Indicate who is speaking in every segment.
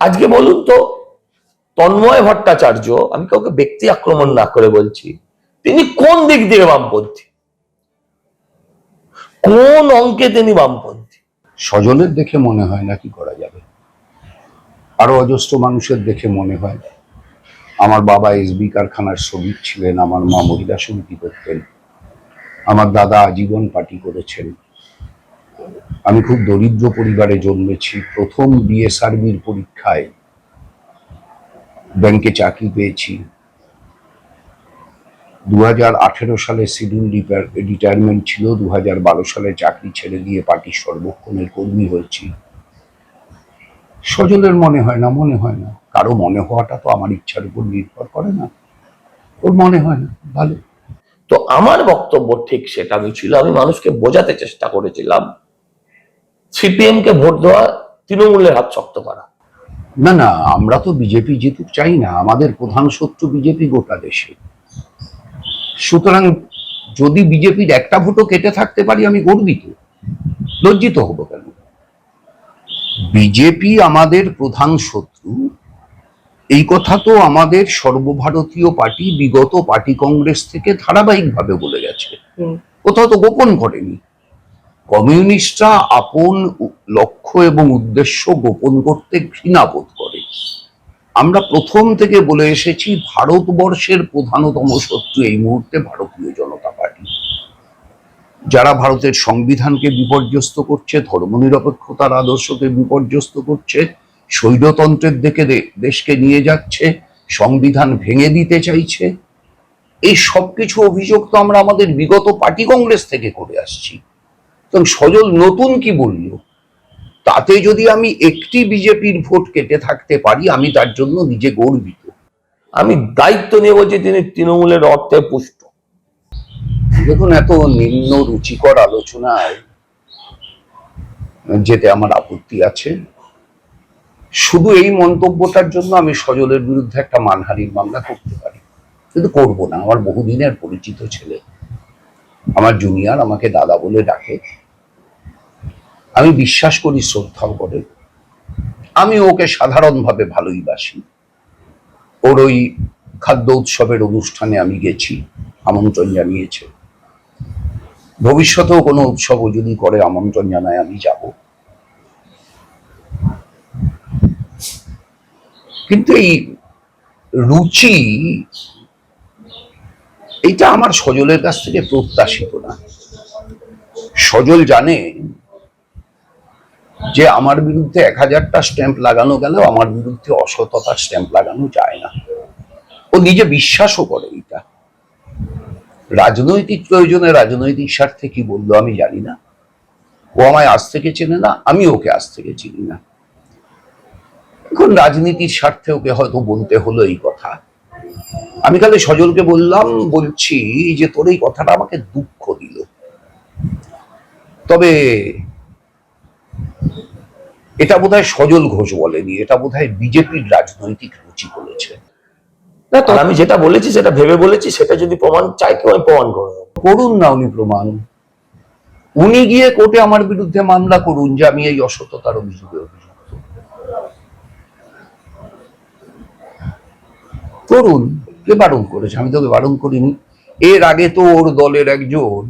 Speaker 1: আজকে বলুন তো, তন্ময় ভট্টাচার্য, আমি কাউকে ব্যক্তি আক্রমণ না করে বলছি, তিনি কোন দিক দিয়ে বামপন্থী? কোন অঙ্কে তিনি বামপন্থী?
Speaker 2: সজলের দেখে মনে হয় না কি করা যাবে? আরও অজস্র মানুষের দেখে মনে হয়। আমার বাবা এসবি কারখানার শ্রমিক ছিলেন, আমার মা মহিলা সমিতি করতেন, আমার দাদা আজীবন পার্টি করেছেন। আমি খুব দরিদ্র পরিবারে জন্মেছি, প্রথম বিএসআরবির পরীক্ষায় ব্যাংকে চাকরি পেয়েছি। দু সালে শিডিউল রিটায়ারমেন্ট ছিল দু সালে চাকরি ছেড়ে দিয়ে পার্টির সর্বক্ষণের কর্মী হয়েছি। সজলের মনে হয় না, মনে হয় না। কারও মনে হওয়াটা তো আমার ইচ্ছার উপর নির্ভর করে না। ওর মনে হয় না, ভালো।
Speaker 1: তো আমার বক্তব্য ঠিক সেটা ছিল, আমি মানুষকে বোঝাতে চেষ্টা করেছিলাম। সিপিএম কে ভোট দেওয়া তৃণমূলের হাত শক্ত করা।
Speaker 2: না না আমরা তো বিজেপি জিতুক চাই না আমাদের প্রধান শত্রু বিজেপি গোটা দেশে। সুতরাং যদি বিজেপির একটা ভোটও কেটে থাকতে পারি আমি গর্বিত। লজ্জিত হব কেন? বিজেপি আমাদের প্রধান শত্রু। এই কথা তো আমাদের সর্বভারতীয় পার্টি বিগত পার্টি কংগ্রেস থেকে ধারাবাহিকভাবে বলে গেছে। কোথাও তো গোপন করেনি কমিউনিস্টরা আপন লক্ষ্য এবং উদ্দেশ্য গোপন করতে ঘৃণা বোধ করে। আমরা প্রথম থেকে বলে এসেছি, ভারতবর্ষের প্রধানতম শত্রু এই মুহূর্তে ভারতীয় জনতা পার্টি। যারা ভারতের সংবিধানকে বিপর্যস্ত করছে ধর্মনিরপেক্ষতার আদর্শকে বিপর্যস্ত করছে, স্বৈরতন্ত্রের দিকে দেশকে নিয়ে যাচ্ছে, সংবিধান ভেঙে দিতে চাইছে, এই সবকিছু অভিযোগ তো আমরা আমাদের বিগত পার্টি কংগ্রেস থেকে করে আসছি। এবং সজল নতুন কি বলল? তাতে যদি আমি একটি বিজেপির ভোট কেটে থাকতে পারি আমি তার জন্য নিজে গর্বিত।
Speaker 1: আমি দায়িত্ব নেব যে তিনি তৃণমূলের অর্থে পুষ্ট।
Speaker 2: দেখুন এত নিম্ন রুচিকর আলোচনায় যেতে আমার আপত্তি আছে। শুধু এই মন্তব্যটার জন্য আমি সজলের বিরুদ্ধে একটা মানহানির মামলা করতে পারি। কিন্তু করব না আমার বহুদিনের পরিচিত ছেলে। আমার জুনিয়র আমাকে দাদা বলে ডাকে। আমি বিশ্বাস করি শ্রদ্ধাও করে। আমি ওকে সাধারণভাবে ভালোই বাসি। ওর ওই খাদ্য উৎসবের অনুষ্ঠানে আমি গেছি, আমন্ত্রণ জানিয়েছে। ভবিষ্যতেও কোনো উৎসব যদি করে, আমন্ত্রণ জানায় আমি যাব। কিন্তু এই রুচি এইটা আমার সজলের কাছ থেকে প্রত্যাশিত না। সজল জানে যে আমার বিরুদ্ধে এক হাজারটা স্ট্যাম্প লাগানো গেলেও আমার বিরুদ্ধে অসততার স্ট্যাম্প লাগানো যায় না। ও নিজে বিশ্বাসও করে এটা। রাজনৈতিক প্রয়োজনে রাজনৈতিক স্বার্থে কি বলল আমি জানি না। ও আমায় আজ থেকে চেনে না, আমি ওকে আজ থেকে চিনি না। এখন রাজনীতির স্বার্থে ওকে হয়তো বলতে হলো এই কথা। আমি কালে সজলকে বললাম বলছি যে তোর এই কথাটা আমাকে দুঃখ দিল। তবে এটা বোধহয় সজল ঘোষ বলেনি এটা বোধহয় বিজেপির রাজনৈতিক রুচি বলেছে।
Speaker 1: আর আমি যেটা বলেছি সেটা ভেবে বলেছি সেটা যদি প্রমাণ চাই কেউ আমি প্রমাণ করে
Speaker 2: করুন না উনি প্রমাণ। উনি গিয়ে কোর্টে আমার বিরুদ্ধে মামলা করুন যে আমি এই অসততার অভিযোগে অভিযুক্ত। করুন। কে বারণ করেছে আমি তোকে বারণ করিনি। এর আগে তো ওর দলের একজন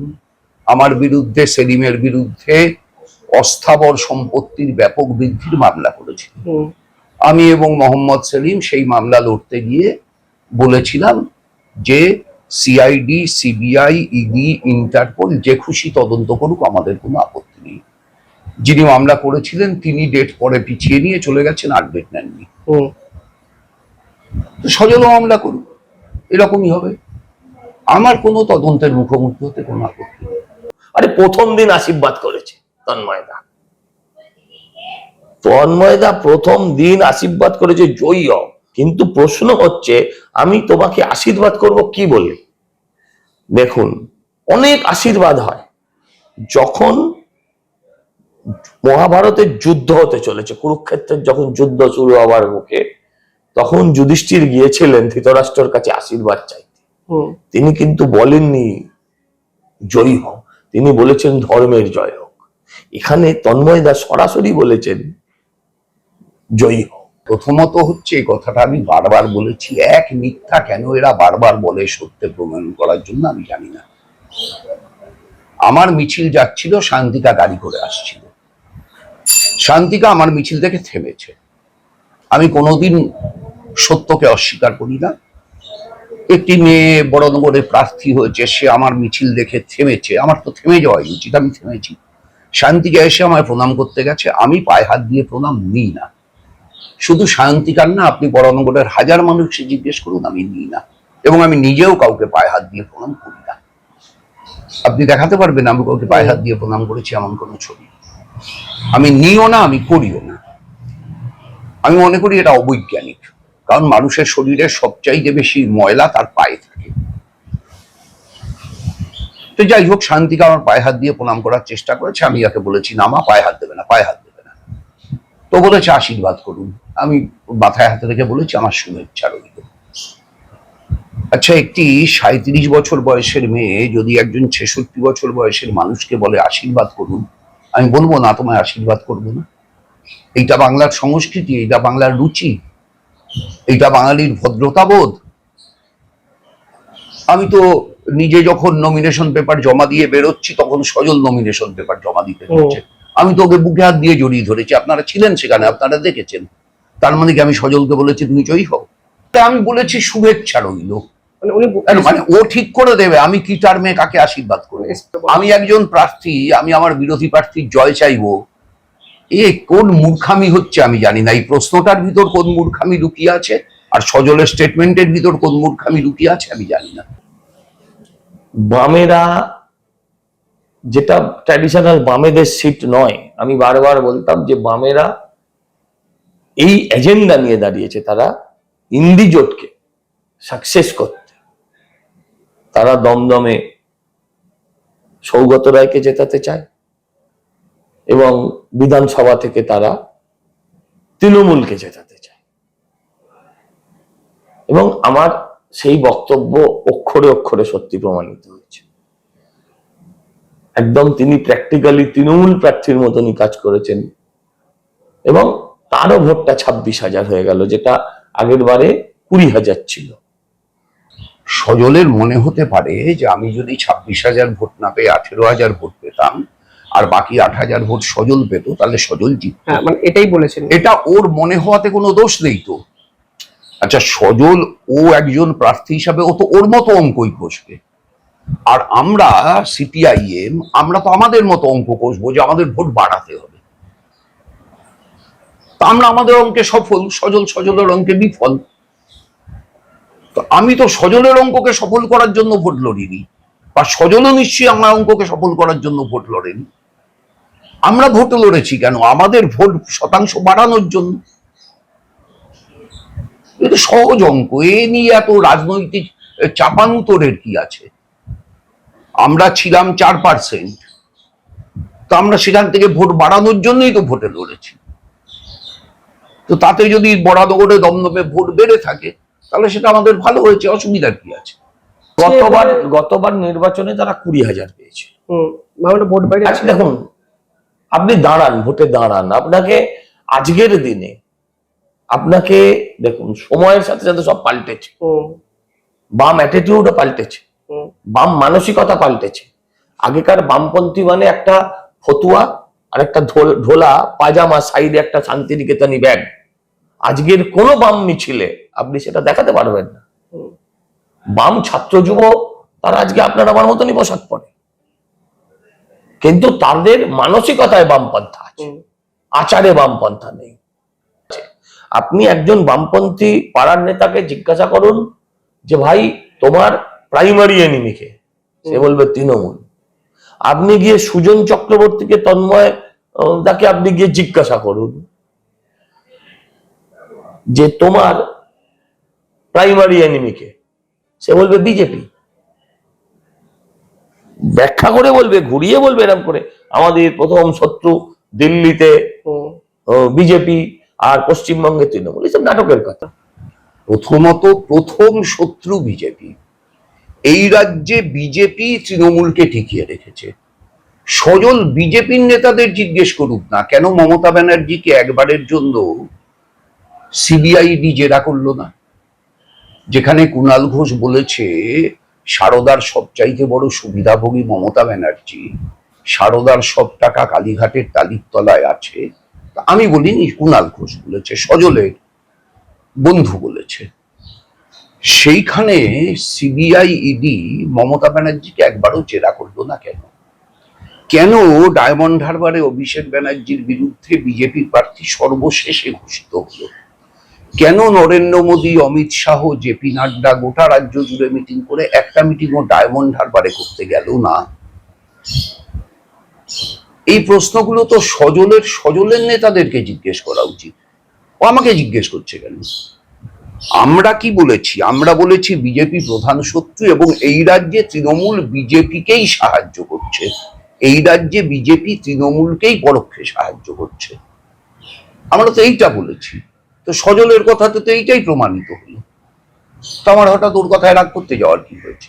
Speaker 2: আমার বিরুদ্ধে সেলিমের বিরুদ্ধে অস্থাবর সম্পত্তির ব্যাপক বৃদ্ধির মামলা করেছিল। আমি এবং মোহাম্মদ সেলিম সেই মামলা লড়তে গিয়ে বলেছিলাম যে সিআইডি সিবিআই ইডি ইন্টারপোল যে খুশি তদন্ত করুক আমাদের কোনো আপত্তি নেই। যিনি মামলা করেছিলেন তিনি ডেট পরে পিছিয়ে নিয়ে চলে গেছেন আর ডেট নেননি। সজল মামলা করুক। এরকমই হবে। আমার কোনো তদন্তের মুখোমুখি হতে কোনো আপত্তি
Speaker 1: আরে প্রথম দিন আশীর্বাদ করেছে তন্ময়দা তন্ময়দা প্রথম দিন আশীর্বাদ করেছে জয়ী হও। কিন্তু প্রশ্ন হচ্ছে, আমি তোমাকে আশীর্বাদ করব কি বলে? দেখুন, অনেক আশীর্বাদ হয়। যখন মহাভারতের যুদ্ধ হতে চলেছে, কুরুক্ষেত্রের যখন যুদ্ধ শুরু হওয়ার মুখে তখন যুধিষ্ঠির গিয়েছিলেন ধৃতরাষ্ট্রের কাছে আশীর্বাদ চাইতে। তিনি কিন্তু বলেননি জয়ী হও। তিনি বলেছেন ধর্মের জয় হোক এখানে তন্ময় দাস সরাসরি বলেছেন জয়ী হোক
Speaker 2: প্রথমত হচ্ছে এই কথাটা আমি বারবার বলেছি এক মিথ্যা কেন এরা বারবার বলে সত্য প্রমাণ করার জন্য আমি জানি না। আমার মিছিল যাচ্ছিল শান্তিকা গাড়ি করে আসছিল। শান্তিকা আমার মিছিল থেকে থেমেছে। আমি কোনোদিন সত্যকে অস্বীকার করি না। একটি মেয়ে বড়নগরে প্রার্থী হয়েছে, সে আমার মিছিল দেখে থেমেছে। আমার তো থেমে যাওয়াই উচিত, আমি থেমেছি। শান্তিকা এসে আমায় প্রণাম করতে গেছে, আমি পায়ে হাত দিয়ে প্রণাম নিই না। শুধু শান্তিকার না, আপনি বড়নগরের হাজার মানুষকে জিজ্ঞেস করুন, আমি নিই না। এবং আমি নিজেও কাউকে পায়ে হাত দিয়ে প্রণাম করি না। আপনি দেখাতে পারবেন, আমি কাউকে পায়ে হাত দিয়ে প্রণাম করেছি, এমন কোনো ছবি। আমি নিও না, আমি করিও না। আমি মনে করি এটা অবৈজ্ঞানিক। কারণ মানুষের শরীরে সবচাইতে বেশি ময়লা তার পায়ে থাকে। তো যাই হোক, শান্তিকে আমার পায়ে হাত দিয়ে প্রণাম করার চেষ্টা করেছে। আমি ইয়াকে বলেছি, না মা, পায়ে হাত দেবে না, পায়ে হাত দেবে না। তো বলেছে, আশীর্বাদ করুন। আমি মাথায় হাতে রেখে বলেছি, আমার শুভেচ্ছা রইল। আচ্ছা একটি সাঁত্রিশ বছর বয়সের মেয়ে যদি একজন ছেষট্টি বছর বয়সের মানুষকে বলে, আশীর্বাদ করুন, আমি বলব, না তোমায় আশীর্বাদ করব না। এইটা বাংলার সংস্কৃতি, এইটা বাংলার রুচি। এইটা বাঙালির ভদ্রতাবোধ। আমি তো নিজে যখন নমিনেশন পেপার জমা দিয়ে বেরোচ্ছি তখন সজল নমিনেশন পেপার জমা দিতে হচ্ছে। আমি তো ওকে বুকে হাত দিয়ে জড়িয়ে ধরেছি। আপনারা ছিলেন সেখানে আপনারা দেখেছেন। তার মানে কি আমি সজলকে বলেছি তুমি জয়ী হও? তা আমি বলেছি শুভেচ্ছা রইল।
Speaker 3: মানে
Speaker 2: মানে ও ঠিক করে দেবে আমি কি টার্মে কাকে আশীর্বাদ করব? আমি একজন প্রার্থী আমি আমার বিরোধী প্রার্থীর জয় চাইব। এ কোন মূর্খামি হচ্ছে আমি জানি না। এই প্রশ্নটার ভিতর কোন মূর্খামি লুকিয়ে আছে? আর সজলের স্টেটমেন্টের ভিতর কোন মূর্খামি লুকিয়ে আছে আমি জানি না।
Speaker 1: বামেরা যেটা ট্র্যাডিশনাল বামেদের সিট নয়, আমি বারবার বলতাম যে বামেরা এই এজেন্ডা নিয়ে দাঁড়িয়েছে, তারা ইন্দি জোটকে সাকসেস করতে। তারা দমদমে সৌগত রায়কে জেতাতে চায় এবং বিধানসভা থেকে তারা তৃণমূলকে জেতাতে চায়। এবং আমার সেই বক্তব্য অক্ষরে অক্ষরে সত্যি প্রমাণিত হয়েছে। একদম তিনি প্র্যাকটিক্যালি তৃণমূল প্রার্থীর মতনই কাজ করেছেন। এবং তারও ভোটটা ছাব্বিশ হাজার হয়ে গেল, যেটা আগের বারে কুড়ি হাজার ছিল।
Speaker 2: সজলের মনে হতে পারে যে আমি যদি ছাব্বিশ হাজার ভোট না পেয়ে আঠেরো হাজার ভোট পেতাম আর বাকি আট হাজার ভোট সজল পেত তাহলে সজল জিত
Speaker 3: হ্যাঁ মানে এটাই বলেছেন।
Speaker 2: এটা ওর মনে হওয়াতে কোনো দোষ নেই তো। আচ্ছা সজল ও একজন প্রার্থী হিসাবে ও তো ওর মতো অঙ্কই কষবে। আর আমরা সিপিআইএম আমরা তো আমাদের মতো অঙ্ক কষবো যে আমাদের ভোট বাড়াতে হবে। তা আমরা আমাদের অঙ্কে সফল সজল সজলের অঙ্কে বিফল। তো আমি তো সজলের অঙ্ককে সফল করার জন্য ভোট লড়িনি বা সজলও নিশ্চয়ই আমার অঙ্ককে সফল করার জন্য ভোট লড়েনি। আমরা ভোট লড়েছি কেন? আমাদের ভোট শতাংশ বাড়ানোর জন্য। এটা সহজ অঙ্ক। এ নিয়ে এত রাজনৈতিক চাপানুতরের কি আছে? আমরা ছিলাম চার পার্সেন্ট তো আমরা সেখান থেকে ভোট বাড়ানোর জন্যই তো ভোটে লড়েছি। তো তাতে যদি বড়াদগরে দমদমে ভোট বেড়ে থাকে তাহলে সেটা আমাদের ভালো হয়েছে অসুবিধার কি আছে?
Speaker 1: গতবার গতবার নির্বাচনে তারা কুড়ি হাজার পেয়েছে।
Speaker 3: হুম ভোট বাইরে
Speaker 1: আচ্ছা দেখুন আপনি দাঁড়ান ভোটে দাঁড়ান। আপনাকে আজকের দিনে আপনাকে দেখুন সময়ের সাথে সাথে সব পাল্টেছে। বাম অ্যাটিটিউডও পাল্টেছে। বাম মানসিকতা পাল্টেছে। আগেকার বামপন্থী মানে একটা ফতুয়া আর একটা ঢোল- ঢোলা পাজামা সাইডে একটা শান্তিনিকেতনী ব্যাগ। আজকের কোনো বাম মিছিলে আপনি সেটা দেখাতে পারবেন না। বাম ছাত্র যুব তারা আজকে আপনার আমার মতনই পোশাক পরে। কিন্তু তাদের মানসিকতায় বামপন্থা আছে। আচারে বামপন্থা নেই। আপনি একজন বামপন্থী পাড়ার নেতাকে জিজ্ঞাসা করুন যে ভাই তোমার প্রাইমারি এনিমিকে সে বলবে তৃণমূল। আপনি গিয়ে সুজন চক্রবর্তীকে তন্ময় তাকে আপনি গিয়ে জিজ্ঞাসা করুন যে তোমার প্রাইমারি এনিমিকে সে বলবে বিজেপি। ব্যাখ্যা করে বলবে ঘুরিয়ে বলবে এরকম করে। আমাদের প্রথম শত্রু দিল্লিতে বিজেপি আর পশ্চিমবঙ্গে তৃণমূল এসব নাটকের কথা।
Speaker 2: প্রথমত প্রথম শত্রু বিজেপি। এই রাজ্যে বিজেপি তৃণমূলকে টিকিয়ে রেখেছে। সজল বিজেপির নেতাদের জিজ্ঞেস করুক না কেন মমতা ব্যানার্জিকে একবারের জন্য সিবিআইডি জেরা করল না? যেখানে কুণাল ঘোষ বলেছে সারদার সবচাইতে বড় সুবিধাভোগী মমতা ব্যানার্জি সারদার সব টাকা কালীঘাটের তালির তলায় আছে আমি বলিনি কুণাল ঘোষ বলেছে, সজলের বন্ধু বলেছে। সেইখানে সিবিআই ইডি মমতা ব্যানার্জিকে একবারও জেরা করল না কেন? কেন ডায়মন্ড হারবারে অভিষেক ব্যানার্জির বিরুদ্ধে বিজেপি প্রার্থী সর্বশেষে ঘোষিত হলো? কেন নরেন্দ্র মোদী, অমিত শাহ জেপি নাড্ডা গোটা রাজ্য জুড়ে মিটিং করে একটা মিটিংও ডায়মন্ড হারবারে করতে গেল না? এই প্রশ্নগুলো তো সজলের সজলের নেতাদেরকে জিজ্ঞেস করা উচিত। ও আমাকে জিজ্ঞেস করছে কেন? আমরা কি বলেছি? আমরা বলেছি বিজেপি প্রধান শত্রু এবং এই রাজ্যে তৃণমূল বিজেপিকেই সাহায্য করছে। এই রাজ্যে বিজেপি তৃণমূলকেই পরোক্ষে সাহায্য করছে। আমরা তো এইটা বলেছি। তো সজলের কথাতে তো এইটাই প্রমাণিত হলো। তো আমার হঠাৎ ওর কথায় রাগ করতে যাওয়ার কি হয়েছে?